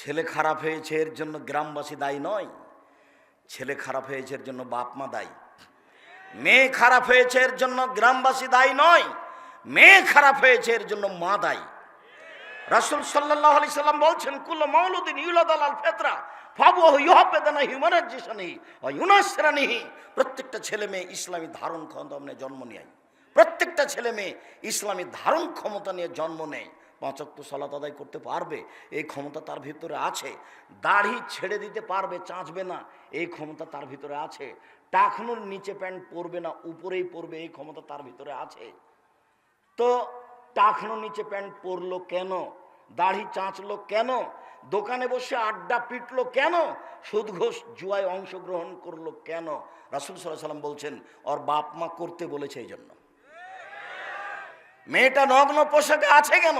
ছেলে খারাপ হয়েছে, এর জন্য গ্রামবাসী দায়ী নয়। ছেলে খারাপ হয়েছে, এর জন্য বাপ মা দায়ী। মেয়ে খারাপ হয়েছে, এর জন্য গ্রামবাসী দায়ী নয়। মেয়ে খারাপ হয়েছে, এর জন্য মা দায়ী। রাসুল সাল্লাহ আলি সাল্লাম বলছেন, কুল্ল মৌলুদ্দিন ইউলাদ আল ফেতরা ফাবু ইউহাবেদানা হিউম্যানাইজেশনই ও ইউনাসরানিহি প্রত্যেকটা ছেলে মেয়ে ইসলামী ধারণ ক্ষমতা জন্ম নেয়। প্রত্যেকটা ছেলে মেয়ে ইসলামী ধারণ ক্ষমতা নিয়ে জন্ম নেয়। পাঁচক্ত সলাত আদায় করতে পারবে, এই ক্ষমতা তার ভিতরে আছে। দাড়ি ছেড়ে দিতে পারবে, চাঁচবে না, এই ক্ষমতা তার ভিতরে আছে। টাকনুর নিচে প্যান্ট পরবে না, উপরেই পরবে, এই ক্ষমতা তার ভিতরে আছে। তো টাকনো নিচে প্যান্ট পরলো কেন? দাড়ি চাঁচলো কেন? দোকানে বসে আড্ডা পিটলো কেন? সুদ ঘোষ জুয়ায় অংশগ্রহণ করল কেন? রাসুল সাল্লাহ সাল্লাম বলছেন, ওর বাপ মা করতে বলেছে এই জন্য। মেয়েটা নগ্ন পোশাকে আছে কেন?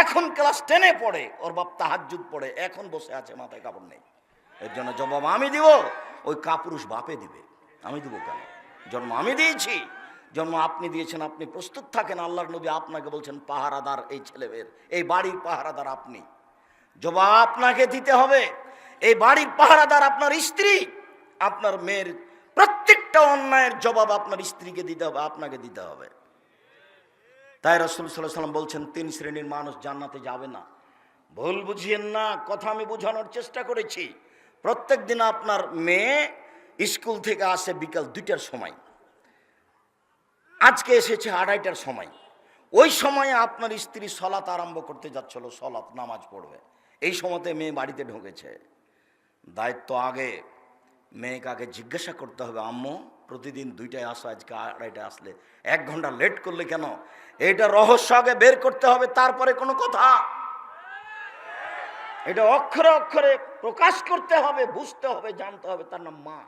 এখন ক্লাস টেনে পড়ে, ওর বাপ তাহাজুদ পড়ে, এখন বসে আছে, মাথায় কাপড় নেই। এর জন্য জবাব আমি দিব, ওই কাপুরুষ বাপে দিবে। আমি দিব কেন? জন্ম আমি দিয়েছি, জন্ম আপনি দিয়েছেন, আপনি প্রস্তুত থাকেন, আল্লাহর নবী আপনাকে বলছেন, পাহারাদার এই ছেলেমেয়ের এই বাড়ির পাহারাদার আপনি। জবাব আপনাকে দিতে হবে, এই বাড়ির পাহারাদার আপনার স্ত্রী, আপনার মেয়ের প্রত্যেকটা অন্যায়ের জবাব আপনার স্ত্রীকে দিতে হবে, আপনাকে দিতে হবে। তাই রসুল সাল্লাহ সাল্লাম বলছেন, তিন শ্রেণির মানুষ জান্নাতে যাবে না। ভুল বুঝিয়েন না, কথা আমি বোঝানোর চেষ্টা করেছি। প্রত্যেক দিন আপনার মেয়ে স্কুল থেকে আসে বিকাল দুইটার সময়। আজকে এসেছে আড়াইটার সময়। ওই সময়ে আপনার স্ত্রী সলাত আরম্ভ করতে যাচ্ছিল সলাত নামাজ পড়বে। এই সময়তে মেয়ে বাড়িতে ঢুকেছে। দায়িত্ব আগে। মেয়েকে আগে জিজ্ঞাসা করতে হবে, আম্মু প্রতিদিন দুইটায় আসো, আজকে আড়াইটায় আসলে। এক ঘণ্টা লেট করলে কেন? এটা রহস্য আগে বের করতে হবে, তারপরে কোনো কথা। এটা অক্ষরে অক্ষরে প্রকাশ করতে হবে, বুঝতে হবে, জানতে হবে, তার নাম মা।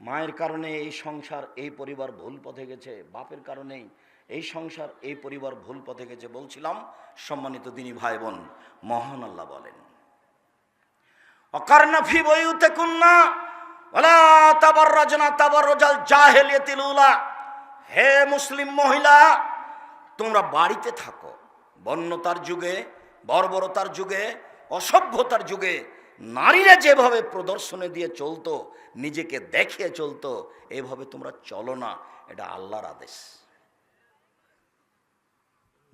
মায়ের কারণে এই সংসার, এই পরিবার ভুল পথে গেছে, বাপের কারণেই এই সংসার, এই পরিবার ভুল পথে গেছে বলছিলাম, সম্মানিত দিনী ভাই বোন মহান আল্লাহ বলেন অকারনা ফি বইউতে কুন্না হে মুসলিম মহিলা, তোমরা বাড়িতে থাকো। বন্যতার যুগে, বর্বরতার যুগে, অসভ্যতার যুগে নারীরা যেভাবে প্রদর্শনে দিয়ে চলতো, নিজেকে দেখিয়ে চলতো, এভাবে তোমরা চলো না, এটা আল্লাহর আদেশ।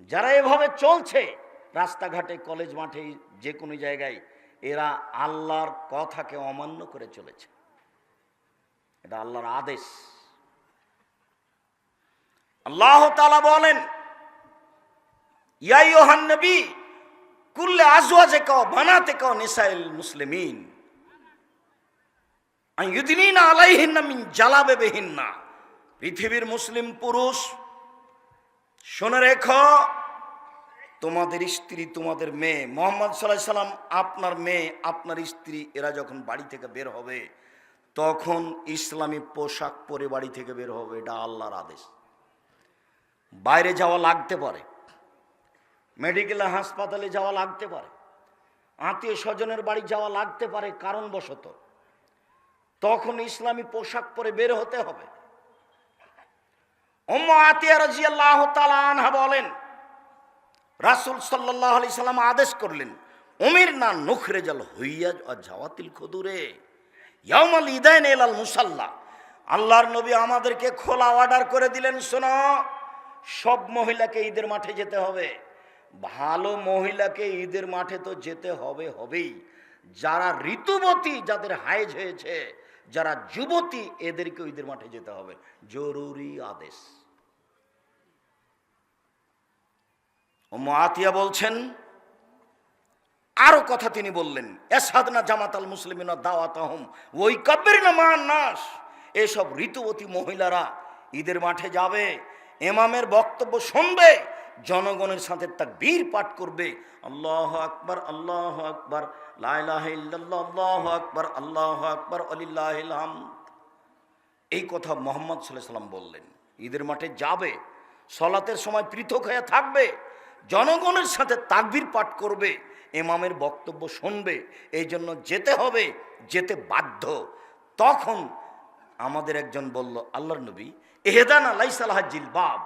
যারা এভাবে চলছে, রাস্তাঘাটে, কলেজ মাঠে, যে কোনো জায়গায়, এরা আল্লাহর কথাকে অমান্য করে চলেছে। এটা আল্লাহর আদেশ। আল্লাহ তালা বলেন ইয়াইহান নবী, কুল্লে আজওয়াজে কাও বানাতে কাও নিসাইল মুসলিমিন। মিন পৃথিবীর মুসলিম পুরুষ, শুনে রেখো, তোমাদের স্ত্রী, তোমাদের মেয়ে, মোহাম্মদ সাল্লাহ সাল্লাম, আপনার মেয়ে, আপনার স্ত্রী, এরা যখন বাড়ি থেকে বের হবে তখন ইসলামী পোশাক পরে বাড়ি থেকে বের হবে, এটা আল্লাহর আদেশ। বাইরে যাওয়া লাগতে পারে, মেডিকেলে হাসপাতালে যাওয়া লাগতে পারে, আত্মীয় স্বজনের বাড়ি যাওয়া লাগতে পারে, কারণবশত তখন ইসলামী পোশাক পরে বের হতে হবে। আনহা বলেন, রাসুল সাল্লাহ আলি সাল্লাম আদেশ করলেন, উমির না নুখরে জাল হইয়াজ ও জাওয়াতিল খদুরে। ইয়ামাল ইদায়ন এলাল মুসাল্লা। আল্লাহর নবী আমাদেরকে খোলা অর্ডার করে দিলেন, শোনো, সব মহিলাকে ঈদের মাঠে যেতে হবে। ভালো মহিলাকে ঈদের মাঠে তো যেতে হবে, হবেই। যারা ঋতুবতী, যাদের হাইজ হয়েছে, যারা যুবতী এদেরকে ঈদের মাঠে যেতে হবে। জরুরি আদেশ। আতিয়া বলছেন আরও কথা তিনি বললেন এসাদনা জামাত আল মুসলিমিনা দাওয়াত ওই কাব্যের না মান নাস এসব ঋতুবতী মহিলারা ঈদের মাঠে যাবে, এমামের বক্তব্য শুনবে, জনগণের সাথে তার বীর পাঠ করবে, আল্লাহ আকবর আল্লাহ আকবর আল্লাহ আকবর আল্লাহ আকবর আলিল্লাহাম এই কথা মোহাম্মদ সাল্লাহ সাল্লাম বললেন, ঈদের মাঠে যাবে, সলাতের সময় পৃথক হয়ে থাকবে, জনগণের সাথে তাকবির পাঠ করবে এমামের বক্তব্য শুনবে, এই জন্য যেতে হবে, যেতে বাধ্য। তখন আমাদের একজন বলল, আল্লাহর নবী এহেদান আলাই সালাহ জিলবাব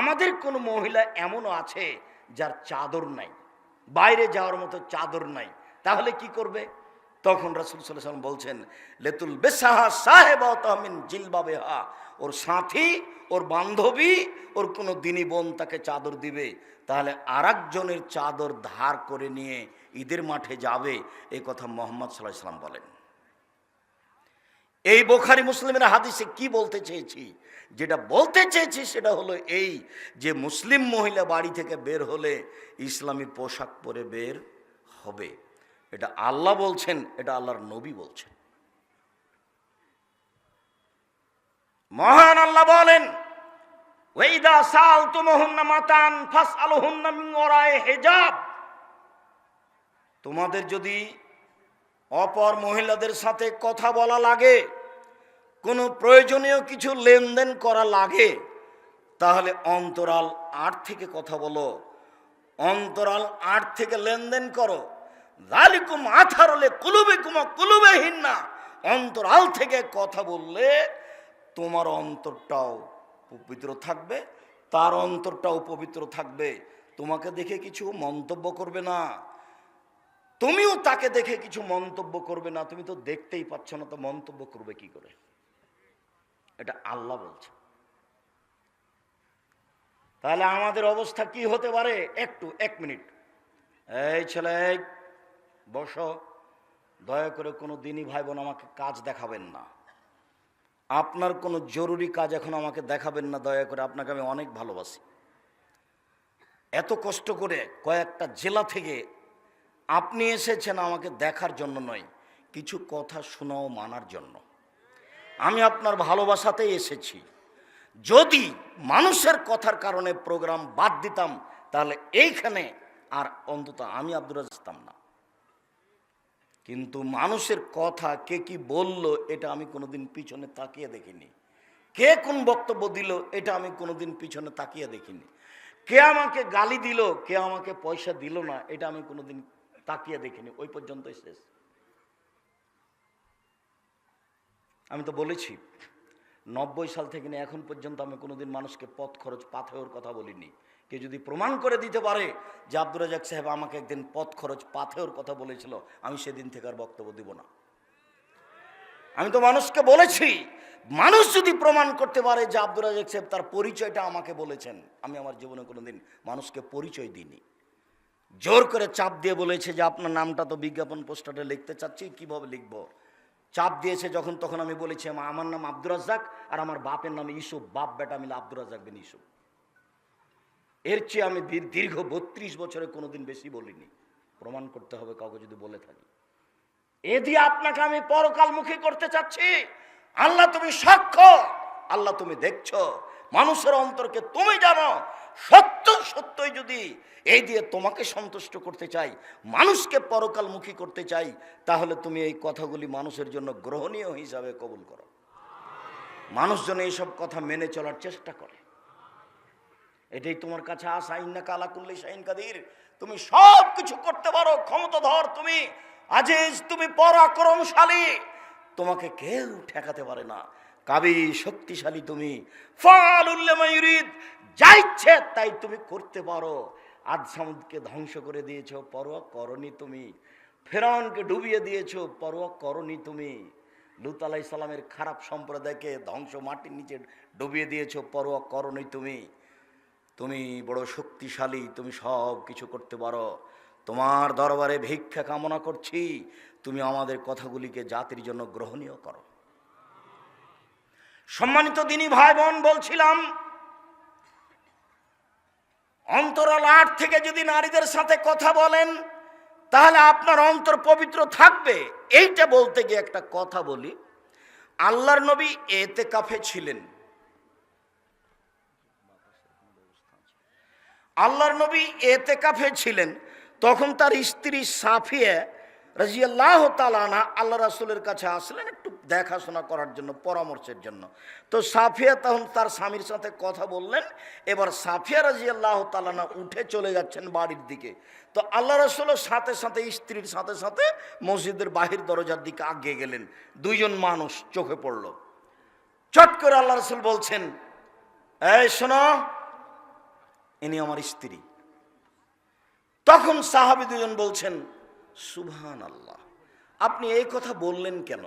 আমাদের কোনো মহিলা এমনও আছে যার চাদর নাই, বাইরে যাওয়ার মতো চাদর নাই। তাহলে কি করবে? তখন রাসুল সাল্লাম বলছেন, লেতুল বেসাহা সাহেব তহমিন জিলবাবেহা ওর সাথী, ওর বান্ধবী, ওর কোনো দিনী বোন তাকে চাদর দিবে। তাহলে আর একজনের চাদর ধার করে নিয়ে ঈদের মাঠে যাবে। এই কথা মোহাম্মদ সাল্লাহ সাল্লাম বলেন। এই বোখারি মুসলিমের হাদিসে কি বলতে চেয়েছি? যেটা বলতে চেয়েছি সেটা হলো এই যে মুসলিম মহিলা বাড়ি থেকে বের হলে ইসলামী পোশাক পরে বের হবে। এটা আল্লাহ বলছেন, এটা আল্লাহর নবী বলছেন। মহান আল্লাহ বলেন, ওয়াইদা সালতুমুহুন্না মাতান ফাসআলুহুন্না মিন ওরায়ে হিজাব। তোমাদের যদি অপর মহিলাদের সাথে কথা বলা লাগে, কোনো প্রয়োজনীয় কিছু লেনদেন করা লাগে, তাহলে অন্তরাল আট থেকে কথা বলো। অন্তরাল আট থেকে লেনদেন করো। লালিকুম আথারলে কুলুবে কুমা কুলুবেহীন না অন্তরাল থেকে কথা বললে তোমার অন্তরটাও পবিত্র থাকবে, তার অন্তরটাও পবিত্র থাকবে। তোমাকে দেখে কিছু মন্তব্য করবে না। তুমিও তাকে দেখে কিছু মন্তব্য করবে না। তুমি তো দেখতেই পাচ্ছ না, তো মন্তব্য করবে কি করে? এটা আল্লাহ বলছে। তাহলে আমাদের অবস্থা কি হতে পারে? একটু, এক মিনিট। এই ছেলে বসো, দয়া করে কোনো দিনই ভাই বোন আমাকে কাজ দেখাবেন না। আপনার কোনো জরুরি কাজ এখন আমাকে দেখাবেন না, দয়া করে আপনাকে আমি অনেক ভালোবাসি। এত কষ্ট করে কয়েকটা জেলা থেকে আপনি এসেছেন আমাকে দেখার জন্য নয়, কিছু কথা শোনাও মানার জন্য। আমি আপনার ভালোবাসাতেই এসেছি। যদি মানুষের কথার কারণে প্রোগ্রাম বাদ দিতাম, তাহলে এইখানে আর অন্তত আমি আব্দুল আসতাম না। কিন্তু মানুষের কথা, কে কি বলল, এটা আমি কোনোদিন পিছনে তাকিয়ে দেখিনি। কে কোন বক্তব্য দিল, এটা আমি কোনোদিন পিছনে তাকিয়ে দেখিনি। কে আমাকে গালি দিল, কে আমাকে পয়সা দিল না, এটা আমি কোনোদিন তাকিয়ে দেখিনি। ওই পর্যন্তই শেষ। আমি তো বলেছি, নব্বই সাল থেকে এখন পর্যন্ত আমি কোনোদিন মানুষকে পথ খরচ পাথেওর কথা বলিনি। কে যদি প্রমাণ করে দিতে পারে যে আব্দুর রাজাক সাহেব আমাকে একদিন পথ খরচ, পাথেওর কথা বলেছিল, আমি সেদিন থেকে আর বক্তব্য দিব না। আমি তো মানুষকে বলেছি, মানুষ যদি প্রমাণ করতে পারে যে আব্দুর রাজাক সাহেব তার পরিচয়টা আমাকে বলেছেন, আমি আমার জীবনে কোনোদিন মানুষকে পরিচয় দিইনি। জোর করে চাপ দিয়ে বলেছে যে আপনার নামটা তো বিজ্ঞাপন পোস্টারে লিখতে চাচ্ছি, কীভাবে লিখব? চাপ দিয়েছে যখন, তখন আমি বলেছি, আমার নাম আব্দুর রাজ্জাক আর আমার বাপের নাম ইসুফ বাপ, বেটা মিলে আব্দুর রাজ্জাক বিন ইসুফ এর চেয়ে আমি দীর- দীর্ঘ বত্রিশ বছরে কোনোদিন বেশি বলিনি। প্রমাণ করতে হবে কাউকে যদি বলে থাকি। এ দিয়ে আপনাকে আমি পরকাল পরকালমুখী করতে চাচ্ছি। আল্লাহ তুমি সাক্ষ্য, আল্লাহ তুমি দেখছ। মানুষের অন্তরকে তুমি জানো। সত্য, সত্যই যদি এই দিয়ে তোমাকে সন্তুষ্ট করতে চাই, মানুষকে পরকালমুখী করতে চাই, তাহলে তুমি এই কথাগুলি মানুষের জন্য গ্রহণীয় হিসাবে কবুল করো। মানুষজন এইসব কথা মেনে চলার চেষ্টা করে। এটাই তোমার কাছে আসা ইন্না কালা কুল্লি শাহিন কাদির। তুমি সব কিছু করতে পারো, ক্ষমতাধর তুমি, আজিজ তুমি পরাক্রমশালী। তোমাকে কেউ ঠেকাতে পারে না। কাবি, শক্তিশালী তুমি। যা ইচ্ছে তাই তুমি করতে পারো। আজ সামুদকে ধ্বংস করে দিয়েছ, পরোয়া করনি তুমি। ফেরাউনকে ডুবিয়ে দিয়েছ, পরোয়া করনি তুমি। লুত খারাপ সম্প্রদায়কে ধ্বংস মাটির নিচে ডুবিয়ে দিয়েছ, পরোয়া করনি তুমি। তুমি বড় শক্তিশালী, তুমি সব কিছু করতে পারো। তোমার দরবারে ভিক্ষা কামনা করছি, তুমি আমাদের কথাগুলিকে জাতির জন্য গ্রহণীয় করো। সম্মানিত দিনী ভাই বোন বলছিলাম, অন্তরাল আট থেকে যদি নারীদের সাথে কথা বলেন, তাহলে আপনার অন্তর পবিত্র থাকবে। এইটা বলতে গিয়ে একটা কথা বলি। আল্লাহর নবী এতে কাফে ছিলেন। আল্লাহর নবী এতে কাফে ছিলেন। তখন তার স্ত্রী সাফিয়া রাজিয়াল্লাহ তালানা আল্লাহ রাসুলের কাছে আসলেন একটু দেখাশোনা করার জন্য, পরামর্শের জন্য। তো সাফিয়া তখন তার স্বামীর সাথে কথা বললেন, এবার সাফিয়া রাজিয়াল্লাহ তালানা উঠে চলে যাচ্ছেন বাড়ির দিকে। তো আল্লাহ রসুলের সাথে সাথে, স্ত্রীর সাথে সাথে মসজিদের বাহির দরজার দিকে আগিয়ে গেলেন। দুইজন মানুষ চোখে পড়ল। চট করে আল্লাহ রসুল বলছেন, এই শোনো ইনি আমার স্ত্রী। তখন সাহাবি দুজন বলছেন সুবহান আল্লাহ আপনি এই কথা বললেন কেন?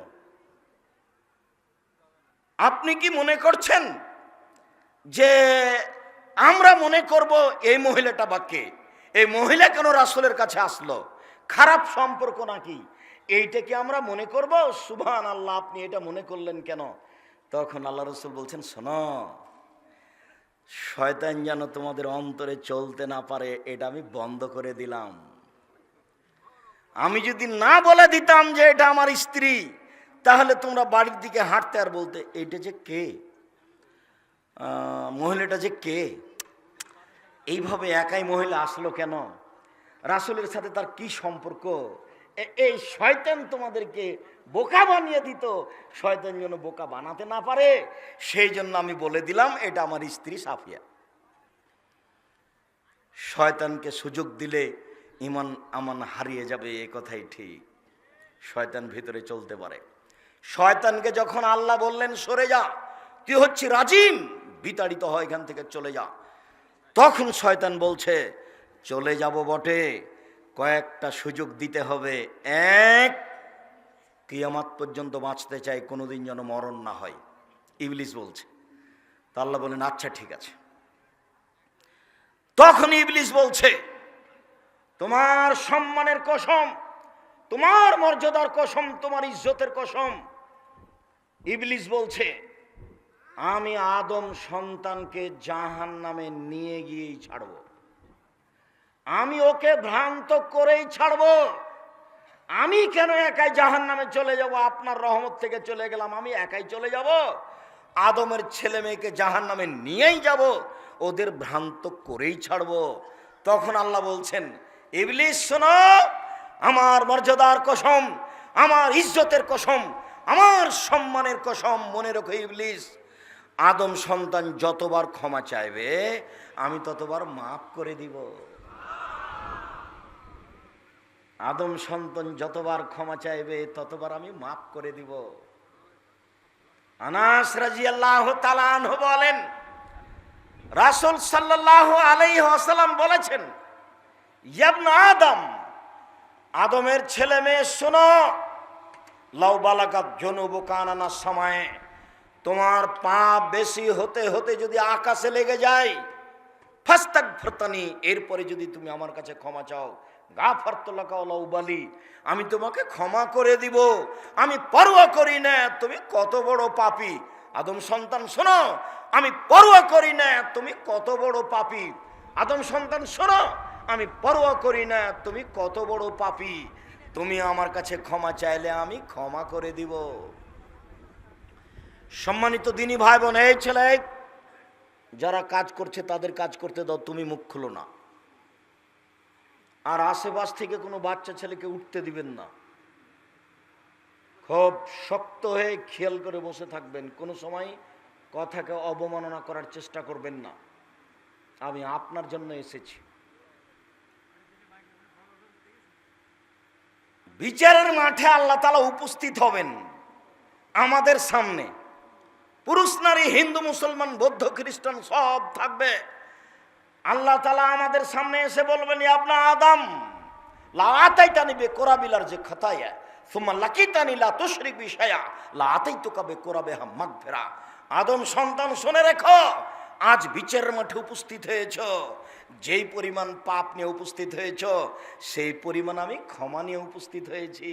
আপনি কি মনে করছেন যে আমরা মনে করব এই মহিলাটা বা কে? এই মহিলা কেন রাসূলের কাছে আসলো? খারাপ সম্পর্ক নাকি? এইটা কি আমরা মনে করব? সুবহান আল্লাহ আপনি এটা মনে করলেন কেন? তখন আল্লাহ রসুল বলছেন, শোনো শয়তান যেন তোমাদের অন্তরে চলতে না পারে, এটা আমি বন্ধ করে দিলাম। আমি যদি না বলে দিতাম যে এটা আমার স্ত্রী, তাহলে তোমরা বাড়ির দিকে হাঁটতে আর বলতে, এটা যে কে? মহিলাটা যে কে? এইভাবে একাই মহিলা আসলো কেন? রাসূলের সাথে তার কি সম্পর্ক? এই শয়তান তোমাদেরকে বোকা বানিয়ে দিত। শয়তান যেন বোকা বানাতে না পারে, সেই জন্য আমি বলে দিলাম, এটা আমার স্ত্রী সাফিয়া। শয়তানকে সুযোগ দিলে ইমান আমান হারিয়ে যাবে, এ কথাই ঠিক। শয়তান ভিতরে চলতে পারে। শয়তানকে যখন আল্লাহ বললেন, সরে যা, তুই হচ্ছে রাজিম, বিতাড়িত হয় এখান থেকে চলে যা। তখন শয়তান বলছে, চলে যাব বটে, কয়েকটা সুযোগ দিতে হবে। এক কিয়ামাত পর্যন্ত বাঁচতে চাই, কোনোদিন যেন মরণ না হয়। ইবলিস বলছে। তা আল্লাহ বলেন আচ্ছা ঠিক আছে। তখন ইবলিস বলছে, তোমার সম্মানের কসম, তোমার মর্যাদার কসম, তোমার ইজ্জতের কসম। ইবলিস বলছে, আমি আদম সন্তানকে জাহান নামে নিয়ে গিয়েই ছাড়ব। আমি ওকে ভ্রান্ত করেই ছাড়ব। আমি কেন একাই জাহান নামে চলে যাব? আপনার রহমত থেকে চলে গেলাম, আমি একাই চলে যাব। আদমের ছেলে মেয়েকে জাহান নামে নিয়েই যাব, ওদের ভ্রান্ত করেই ছাড়ব। তখন আল্লাহ বলছেন, ইবলিস, শোনো, আমার মর্যাদার কসম, আমার ইজ্জতের কসম, আমার সম্মানের কসম, মনে রেখো ইবলিস, আদম সন্তান যতবার ক্ষমা চাইবে, আমি ততবার মাফ করে দিব। আদম সন্তান যতবার ক্ষমা চাইবে, ততবার আমি মাফ করে দিব। আনাস রাজি আল্লাহ বলেন, রাসুল সাল্লাহ আলাইহি আসালাম বলেছেন আদম, আদমের ছেলে মেয়ে শোনো, লাউ বালাকাত জনুবু কানানা সময়ে, তোমার পাপ বেশি হতে হতে যদি আকাশে লেগে যায় ফাস্তাক ফরতানি এরপরে যদি তুমি আমার কাছে ক্ষমা চাও আমি তোমাকে ক্ষমা করে দিব। আমি পরোয়া করি না, তুমি কত বড় পাপি। আদম সন্তান, শোনো, আমি পরোয়া করি না, তুমি কত বড় পাপি। আদম সন্তান, শোনো, আমি পরোয়া করি না, তুমি কত বড় পাপি। তুমি আমার কাছে ক্ষমা চাইলে আমি ক্ষমা করে দিব। সম্মানিত দিনী ভাই বোন, এই ছেলে, যারা কাজ করছে, তাদের কাজ করতে দাও, তুমি মুখ খুলো না। আর আশেপাশ থেকে কোনো বাচ্চা ছেলেকে উঠতে দিবেন না। খুব শক্ত হয়ে খেয়াল করে বসে থাকবেন। কোনো সময় কথাকে অবমাননা করার চেষ্টা করবেন না। আমি আপনার জন্য এসেছি। বিচারের মাঠে আল্লাহ তালা উপস্থিত হবেন আমাদের সামনে। পুরুষ, নারী, হিন্দু, মুসলমান, বৌদ্ধ, খ্রিস্টান সব থাকবে। আল্লাহ তালা আমাদের সামনে এসে বলবেন আপনার আদম লাতাই টানিবে কোরাবিলার যে খাতায়, সুম্মা লাকিতানি লা তুশরিক বিষয়া লাতাই তো কাবে কোরাবে হাম মাগফিরা। আদম সন্তান, শুনে রেখো, আজ বিচারের মাঠে উপস্থিত হয়েছ, যেই পরিমাণ পাপ নিয়ে উপস্থিত হয়েছ, সেই পরিমাণ আমি ক্ষমা নিয়ে উপস্থিত হয়েছি।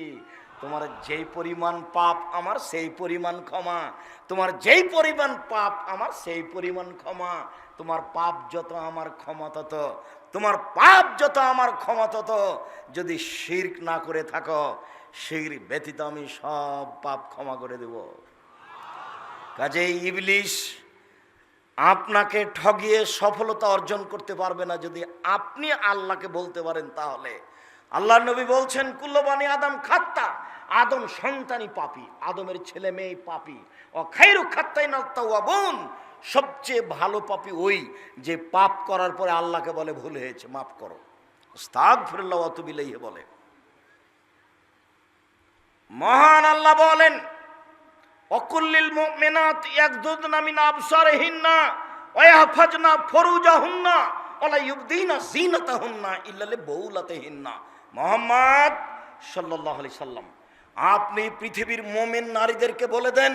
তোমার যেই পরিমাণ পাপ আমার, সেই পরিমাণ ক্ষমা। তোমার যেই পরিমাণ পাপ আমার, সেই পরিমাণ ক্ষমা। তোমার পাপ যত আমার ক্ষমা তত, তোমার পাপ যত আমার ক্ষমা তত। যদি শির্ক না করে থাকো, শির ব্যতীত আমি সব পাপ ক্ষমা করে দেব। কাজে ইবলিশ আপনাকে ঠগিয়ে সফলতা অর্জন করতে পারবে না যদি আপনি আল্লাহকে বলতে পারেন তাহলে। আল্লাহ নবী বলছেন, কুল্লবানি আদম খাত্তা, আদম সন্তানই পাপি, আদমের ছেলে মেয়ে পাপি। ও খাইরু খাত্তাই বোন সবচেয়ে ভালো পাপি ওই যে পাপ করার পরে আল্লাহকে বলে ভুল হয়েছে, মাফ করো। স্তাগ ফিরল্লাহ অতবিলাই বলে। মহান আল্লাহ বলেন, অকুল্লিল মুমিনাত ইয়াগদুদনা মিন আবসারিহিন্না ওয়া ইয়াহফাজনা ফুরুজাহুন্না ওলা ইউবদিনা জিনাতাহুন্না ইল্লালে বউলাতেহিন্না মোহাম্মদ সাল্লাল্লাহু আলাইহি সাল্লাম, আপনি পৃথিবীর মোমেন নারীদেরকে বলে দেন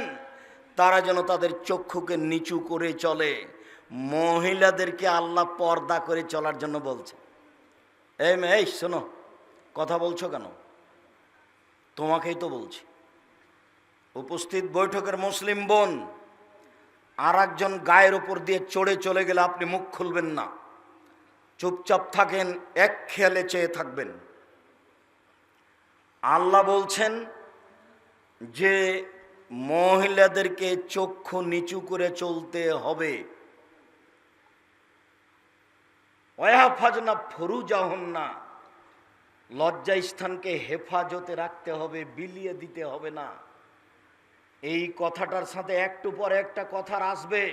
তারা যেন তাদের চক্ষুকে নিচু করে চলে। মহিলাদেরকে আল্লাহ পর্দা করে চলার জন্য বলছে। এই মেয়ে, এই শোনো, কথা বলছো কেন? তোমাকেই তো বলছি। উপস্থিত বৈঠকের মুসলিম বোন আর একজন গায়ের ওপর দিয়ে চড়ে চলে গেলে আপনি মুখ খুলবেন না। চুপচাপ থাকেন, এক খেয়ালে চেয়ে থাকবেন। আল্লাহ বলছেন যে মহিলাদেরকে চক্ষু নিচু করে চলতে হবে। ফরুজাহন্না লজ্জা স্থানকে হেফাজতে রাখতে হবে, বিলিয়ে দিতে হবে না। এই কথাটার সাথে একটু পরে একটা কথার আসবে।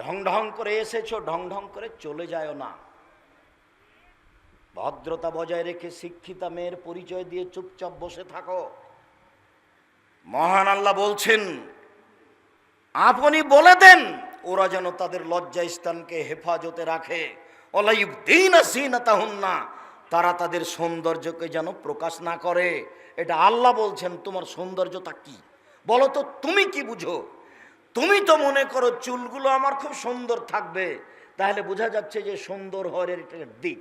ঢং ঢং করে এসেছ, ঢং ঢং করে চলে যায় না। ভদ্রতা বজায় রেখে শিক্ষিতা মেয়ের পরিচয় দিয়ে চুপচাপ বসে থাকো। মহান আল্লাহ বলছেন, আপনি বলে দেন, ওরা যেন তাদের লজ্জা স্থানকে হেফাজতে রাখে। না তারা তাদের সৌন্দর্যকে যেন প্রকাশ না করে। এটা আল্লাহ বলছেন, তোমার সৌন্দর্যতা কি? বলো তো, তুমি কি বুঝো? তুমি তো মনে করো চুলগুলো আমার খুব সুন্দর থাকবে। তাহলে বোঝা যাচ্ছে যে সুন্দর হওয়ার এটা দিক।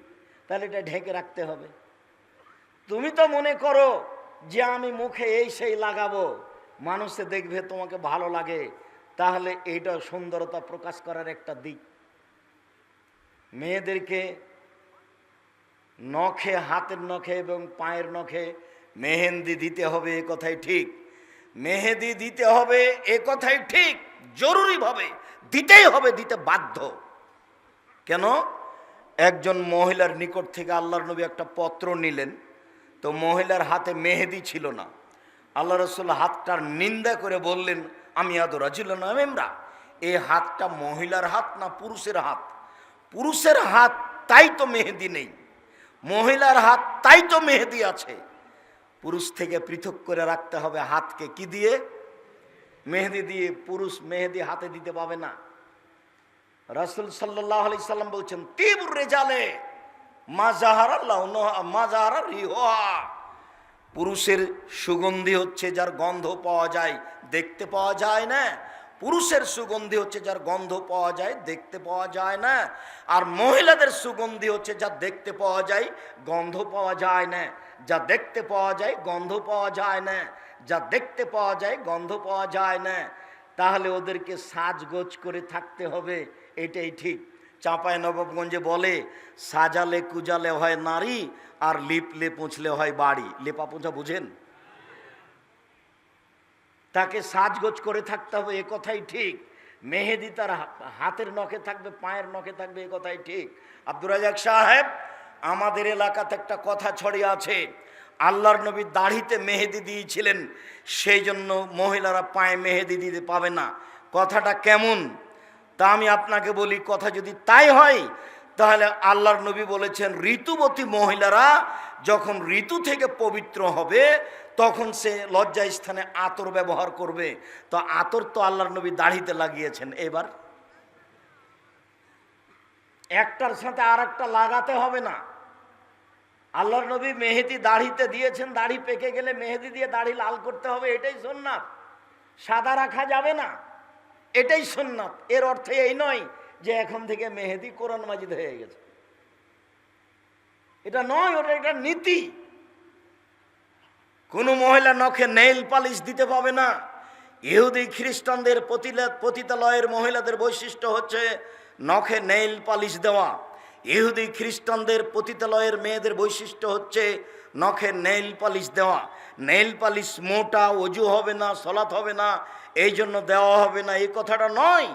তাহলে এটা ঢেকে রাখতে হবে। তুমি তো মনে করো যে আমি মুখে এই সেই লাগাবো, মানুষে দেখবে তোমাকে ভালো লাগে। তাহলে এইটা সুন্দরতা প্রকাশ করার একটা দিক। মেয়েদেরকে নখে, হাতের নখে এবং পায়ের নখে মেহেন্দি দিতে হবে এ কথাই ঠিক। মেহেদি দিতে হবে এ কথাই ঠিক জরুরিভাবে দিতেই হবে, দিতে বাধ্য। কেন? একজন মহিলার নিকট থেকে আল্লাহর নবী একটা পত্র নিলেন। তো মহিলার হাতে মেহেদি ছিল না। আল্লাহ রসুল হাতটার নিন্দা করে বললেন, আমি আদৌ রাজিল নামেমরা এই হাতটা মহিলার হাত না পুরুষের হাত? পুরুষের হাত তাই তো মেহেদি নেই। মহিলার হাত তাই তো মেহেদি আছে। পুরুষ থেকে পৃথক করে রাখতে হবে হাতকে কি দিয়ে? মেহেদি দিয়ে। পুরুষ মেহেদি হাতে দিতে পাবে না। রাসুল সাল্লাহ আলি সাল্লাম বলছেন, তীব্র রেজালে পুরুষের সুগন্ধি হচ্ছে যার গন্ধ পাওয়া যায়, দেখতে পাওয়া যায় না। পুরুষের সুগন্ধি হচ্ছে যার গন্ধ পাওয়া যায়, দেখতে পাওয়া যায় না। আর মহিলাদের সুগন্ধি হচ্ছে যা দেখতে পাওয়া যায়, গন্ধ পাওয়া যায় না। যা দেখতে পাওয়া যায়, গন্ধ পাওয়া যায় না। যা দেখতে পাওয়া যায়, গন্ধ পাওয়া যায় না। তাহলে ওদেরকে সাজগোজ করে থাকতে হবে, এটাই ঠিক। চাঁপায় নবাবগঞ্জে বলে, সাজালে কুজালে হয় নারী আর লিপলে পুঁছলে হয় বাড়ি। লেপা পোঁছা বুঝেন? তাকে সাজগোজ করে থাকতে হবে, এ কথাই ঠিক। মেহেদি তার হাতের নখে থাকবে, পায়ের নখে থাকবে, এ কথাই ঠিক। আব্দুর রাজাক সাহেব, আমাদের এলাকাতে একটা কথা ছড়িয়ে আছে। আল্লাহর নবী দাড়িতে মেহেদি দিয়েছিলেন, সেই জন্য মহিলারা পায়ে মেহেদি দিতে পাবে না। কথাটা কেমন? তা আমি আপনাকে বলি, কথা যদি তাই হয়, তাহলে আল্লাহর নবী বলেছেন, ঋতুবতী মহিলারা যখন ঋতু থেকে পবিত্র হবে, তখন সে লজ্জা স্থানে আতর ব্যবহার করবে। তো আতর তো আল্লাহর নবী দাড়িতে লাগিয়েছেন। এবার একটার সাথে আর একটা লাগাতে হবে না। আল্লাহর নবী মেহেদি দাড়িতে দিয়েছেন, দাড়ি পেকে গেলে মেহেদি দিয়ে দাড়ি লাল করতে হবে, এটাই সোননাথ সাদা রাখা যাবে না। এটাই সোননাথ এর অর্থ এই নয় যে এখন থেকে মেহেদি কোরআন মাজিদ হয়ে গেছে। এটা নয়, ওটা একটা নীতি। কোনো মহিলা নখে নেইল পালিশ দিতে পাবে না। ইহুদি খ্রিস্টানদের পতিতালয়ের মহিলাদের বৈশিষ্ট্য হচ্ছে নখে নেইল পালিশ দেওয়া। ইহুদি খ্রিস্টানদের পতিতালয়ের মেয়েদের বৈশিষ্ট্য হচ্ছে নখে নেইল পালিশ দেওয়া। নেইল পালিশ মোটা, অজু হবে না, সলাৎ হবে না। এই জন্য দেওয়া হবে না, এই কথাটা নয়।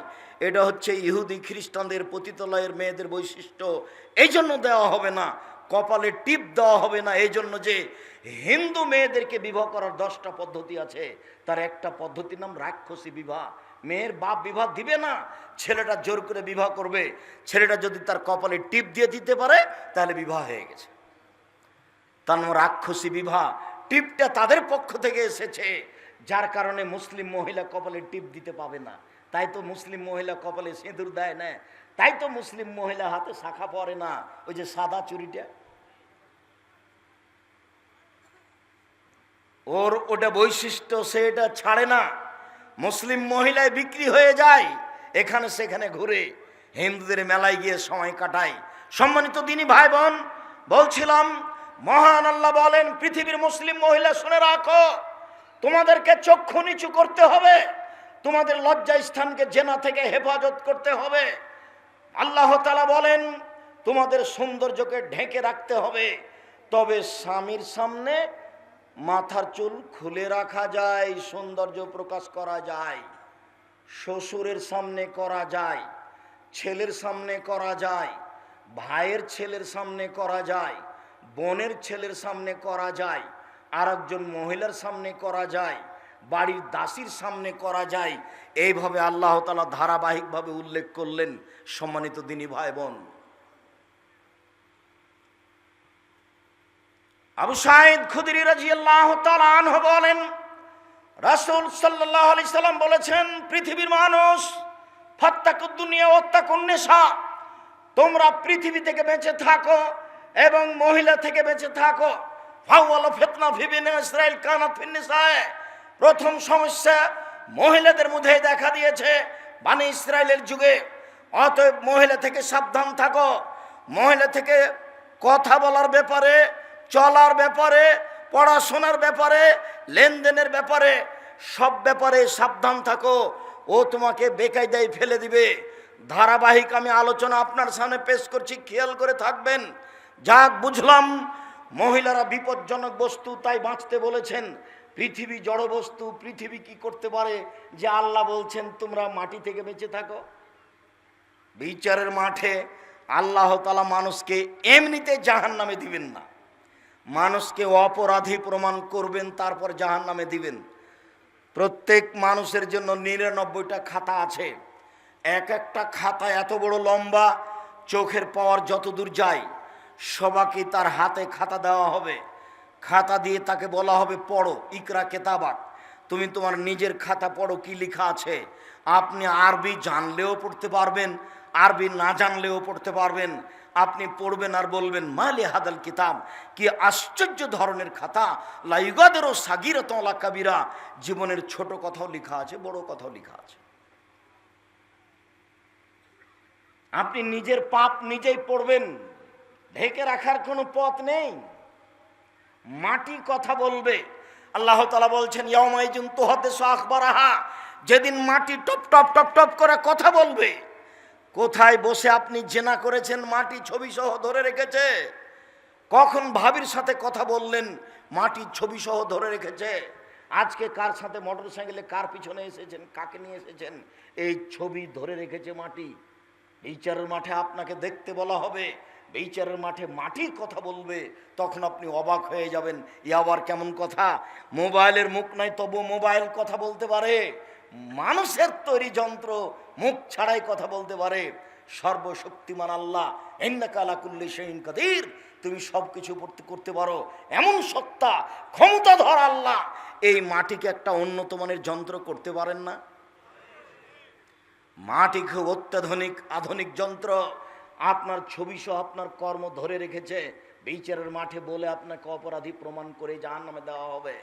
এটা হচ্ছে ইহুদি খ্রিস্টানদের পতিতলয়ের মেয়েদের বৈশিষ্ট্য। এই জন্য দেওয়া হবে না, কপালে টিপ দেওয়া হবে না এই জন্য যে হিন্দু মেয়েদেরকে বিবাহ করার দশটা পদ্ধতি আছে, তার একটা পদ্ধতির নাম রাক্ষসী বিবাহ। মেয়ের বাপ বিবাহ দিবে না, ছেলেটা জোর করে বিবাহ করবে, ছেলেটা যদি তার কপালে টিপ দিয়ে দিতে পারে, তাহলে বিবাহ হয়ে গেছে। তার নাম রাক্ষসী বিবাহ। টিপটা তাদের পক্ষ থেকে এসেছে। যার কারণে মুসলিম মহিলা কপালে টিপ দিতে পাবে না। তাই তো মুসলিম মহিলা কপালে সিঁদুর দেয় না। তাই তো মুসলিম মহিলা হাতে শাখা পরে না। ওই যে সাদা চুরিটা ওর ওটা বৈশিষ্ট্য সে এটা ছাড়ে না। মুসলিম মহিলায় বিক্রি হয়ে যায়, এখানে সেখানে ঘুরে হিন্দুদের মেলায় গিয়ে সময় কাটায়। সম্মানিত দিনী ভাই বোন বলছিলাম, মহান আল্লাহ বলেন, পৃথিবীর মুসলিম মহিলা শুনে রাখো তোমাদেরকে চক্ষু নিচু করতে হবে। তোমাদের লজ্জা স্থানকে জেনা থেকে হেফাজত করতে হবে। আল্লাহ তালা বলেন, তোমাদের সৌন্দর্যকে ঢেকে রাখতে হবে। তবে স্বামীর সামনে মাথার চুল খুলে রাখা যায়, সৌন্দর্য প্রকাশ করা যায়। শ্বশুরের সামনে করা যায়, ছেলের সামনে করা যায়, ভাইয়ের ছেলের সামনে করা যায়, বোনের ছেলের সামনে করা যায়। আর একজন মহিলার সামনে করা যায়, বাড়ির দাসীর সামনে করা যায়, এইভাবে আল্লাহ তালা ধারাবাহিকভাবে উল্লেখ করলেন সম্মানিত দিনী ভাই বোন আবু সাইদ খুদরি রাজিয়াল্লাহ তালাহ বলেন, রাসূল সাল্লাহ আলি সাল্লাম বলেছেন, পৃথিবীর মানুষ ফাত্তাকুদ্দুনিয়া তোমরা পৃথিবী থেকে বেঁচে থাকো এবং মহিলা থেকে বেঁচে থাকো। ইসরাইল প্রথম সমস্যা, মহিলাদের মধ্যে দেখা দিয়েছে বানি ইসরায়েলের যুগে। অতএব মহিলা থেকে সাবধান থাকো। মহিলা থেকে কথা বলার ব্যাপারে, চলার ব্যাপারে, পড়াশোনার ব্যাপারে, লেনদেনের ব্যাপারে, সব ব্যাপারে সাবধান থাকো। ও তোমাকে বেকায়দায় ফেলে দিবে। ধারাবাহিক আমি আলোচনা আপনার সামনে পেশ করছি, খেয়াল করে থাকবেন। যাক, বুঝলাম মহিলারা বিপজ্জনক বস্তু তাই বাঁচতে বলেছেন। পৃথিবী জড় বস্তু, পৃথিবী কি করতে পারে? যে আল্লাহ বলছেন, তোমরা মাটি থেকে বেঁচে থাকো। বিচারের মাঠে আল্লাহ তালা মানুষকে এমনিতে জাহান নামে দিবেন না। মানুষকে অপরাধী প্রমাণ করবেন, তারপর জাহান নামে দিবেন। প্রত্যেক মানুষের জন্য নিরানব্বইটা খাতা আছে। এক একটা খাতা এত বড় লম্বা, চোখের পাওয়ার যত দূর যায় সবাকে তার হাতে খাতা দেওয়া হবে। খাতা দিয়ে তাকে বলা হবে, পড়ো, ইকরা কেতাবাক তুমি তোমার নিজের খাতা পড়ো, কি লেখা আছে? আপনি আরবি জানলেও পড়তে পারবেন, আরবি না জানলেও পড়তে পারবেন। আপনি পড়বেন আর বলবেন মালে হাদাল কিতাব, কি আশ্চর্য ধরনের খাতা। লাইগাদেরও সাগিরত কাবিরা। জীবনের ছোট কথাও লেখা আছে, বড় কথাও লেখা আছে। আপনি নিজের পাপ নিজেই পড়বেন। ঢেকে রাখার কোনো পথ নেই। মাটি কথা বলবে। আল্লাহ তালা বলছেন ইয়মাইজুন তোহাতে আখবরাহা। যেদিন মাটি টপ টপ টপ টপ করে কথা বলবে, কোথায় বসে আপনি জেনা করেছেন মাটি ছবি সহ ধরে রেখেছে? কখন ভাবির সাথে কথা বললেন মাটি ছবি সহ ধরে রেখেছে? আজকে কার সাথে মোটর সাইকেলে কার পিছনে এসেছেন, কাকে নিয়ে এসেছেন? এই ছবি ধরে রেখেছে মাটি। বিচারের মাঠে আপনাকে দেখতে বলা হবে। বিচারের মাঠে মাটি কথা বলবে, তখন আপনি অবাক হয়ে যাবেন ই আবার কেমন কথা? মোবাইলের মুখ নাই তবু মোবাইল কথা বলতে পারে, মানুষের তৈরি যন্ত্র মুখ ছাড়াই কথা বলতে পারে। সর্বশক্তিমান আল্লাহ এন্নাকালাকুল্লি সেইন কাদির, তুমি সব কিছু করতে পারো, এমন সত্তা, ক্ষমতাধর আল্লাহ, এই মাটিকে একটা উন্নত মানের যন্ত্র করতে পারেন না? মাটি খুব অত্যাধুনিক, আধুনিক যন্ত্র আপনার ছবি সহ আপনার কর্ম ধরে রেখেছে, বিচারের মাঠে বলে আপনাকে অপরাধী প্রমাণ করে জাহান নামে দেওয়া হবে।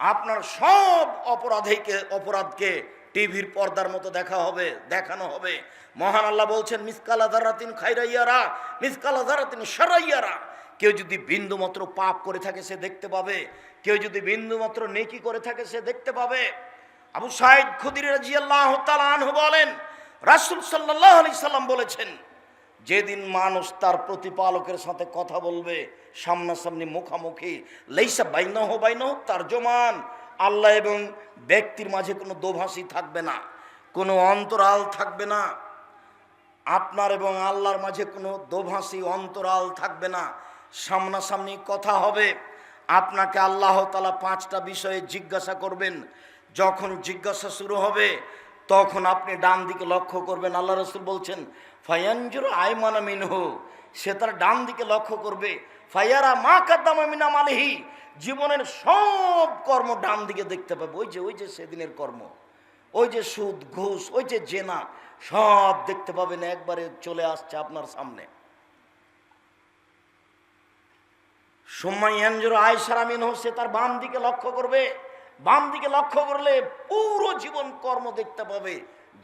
আপনার সব অপরাধীকে, অপরাধকে টিভির পর্দার মতো দেখা হবে, দেখানো হবে। মহান আল্লাহ বলছেন, মিসকালা ধারাতিন খাইরাইয়ারা মিসকালা ধারাতিন সারাইয়ারা কেউ যদি বিন্দু মাত্র পাপ করে থাকে, সে দেখতে পাবে। কেউ যদি বিন্দু মাত্র নেকি করে থাকে, সে দেখতে পাবে। আবু সাইদ খুদির রাজিয়াল্লাহ তালানহু বলেন, রাসুল সাল্লাহ আলি সাল্লাম বলেছেন যেদিন মানুষ তার প্রতিপালকের সাথে কথা বলবে, সামনাসামনি মুখামুখি, লেইসা বাইনহ বাইনহ তার জমান আল্লাহ এবং ব্যক্তির মাঝে কোনো দোভাষী থাকবে না, কোনো অন্তরাল থাকবে না, আপনার এবং আল্লাহর মাঝে কোনো দোভাষী অন্তরাল থাকবে না, সামনাসামনি কথা হবে, আপনাকে আল্লাহ তালা পাঁচটা বিষয়ে জিজ্ঞাসা করবেন, যখন জিজ্ঞাসা শুরু হবে, তখন আপনি ডান দিকে লক্ষ্য করবেন, আল্লাহ রসুল বলছেন ফায়ানজুর আয়মানা মিনহু, সে তার ডান দিকে লক্ষ্য করবে। ফায়ারা মা কাদ্দামা মিনা মালিহি, জীবনের সব কর্ম ডান দিকে দেখতে পাবে। ওই যে ওই যে সেদিনের কর্ম, ওই যে সুদ, ঘুষ, ওই যে জেনা, সব দেখতে পাবেন। একবারে চলে আসছে আপনার সামনে। সময় এনজোর আয়সার আমিন সে তার বাম দিকে লক্ষ্য করবে। বাম দিকে লক্ষ্য করলে পুরো জীবন কর্ম দেখতে পাবে।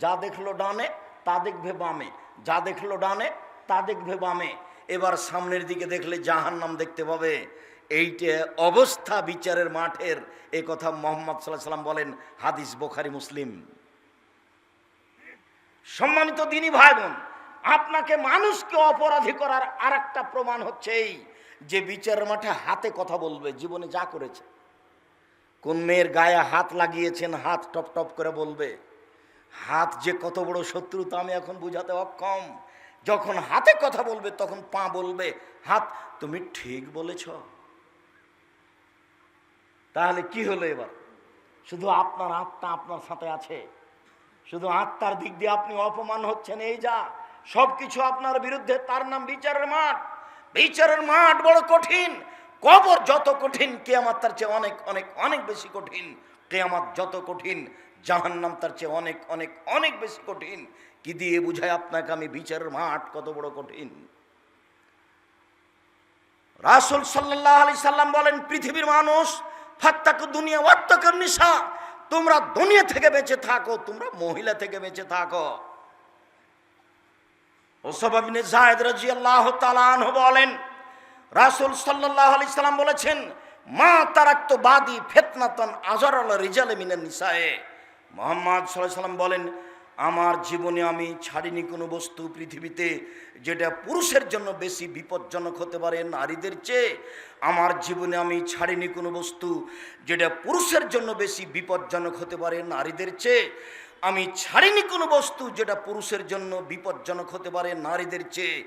যা দেখল ডানে তা দেখবে বামে, যা দেখল ডানে, তা দেখবে বামে। এবার সামনের দিকে দেখলে জাহান্নাম দেখতে পাবে। এইটা অবস্থা বিচারের মাঠের, এ কথা মোহাম্মদ সাল্লাহ সাল্লাম বলেন হাদিস বোখারি, মুসলিম। সম্মানিত দিনী ভাই বোন আপনাকে মানুষকে অপরাধী করার আর একটা প্রমাণ হচ্ছে এই যে বিচারের মাঠে হাতে কথা বলবে, জীবনে যা করেছে। কোন মেয়ের গায়ে হাত লাগিয়েছেন, হাত টপ টপ করে বলবে। হাত যে কত বড় শত্রু তা আমি এখন বুঝাতে অক্ষম। যখন হাতে কথা বলবে, তখন পা বলবে, হাত, তুমি ঠিক বলেছ। তাহলে কি হলো এবার? শুধু আপনার আত্মা আপনার সাথে আছে। শুধু আত্মার দিক দিয়ে আপনি অপমান হচ্ছেন, এই যা। সব কিছু আপনার বিরুদ্ধে, তার নাম বিচারের মাঠ। বিচারের মাঠ বড় কঠিন। কবর যত কঠিন, কেয়ামাত তার চেয়ে অনেক অনেক অনেক বেশি কঠিন। কেয়ামাত যত কঠিন জাহান্নাম তার চেয়ে অনেক অনেক অনেক বেশি কঠিন। কি দিয়ে বুঝায় আপনাকে আমি বিচারের মাঠ কত বড় কঠিন? রাসুল সাল্লাহ আলি সাল্লাম বলেন, পৃথিবীর মানুষ, ফাত্তাকু দুনিয়া ওয়াত্তাকুন নিসা। তোমরা দুনিয়া থেকে বেঁচে থাকো, তোমরা মহিলা থেকে বেঁচে থাকো। ওসবাবিনে জায়দ রাজি আল্লাহ তালানহ বলেন, রাসুল সাল্লাহ আলি বলেছেন, মা তারাক্ত বাদি ফেতনাতন আজর আল্লাহ রিজালে মিনের নিসায়ে। মোহাম্মদ সাল্লাহ সাল্লাম বলেন, আমার জীবনে আমি ছাড়িনি কোনো বস্তু পৃথিবীতে যেটা পুরুষের জন্য বেশি বিপজ্জনক হতে পারে, নারীদের চেয়ে। আমার জীবনে আমি ছাড়িনি কোনো বস্তু যেটা পুরুষের জন্য বেশি বিপজ্জনক হতে পারে, নারীদের চেয়ে। আমি ছাড়িনি কোনো বস্তু যেটা পুরুষের জন্য বিপজ্জনক হতে পারে, নারীদের চেয়ে।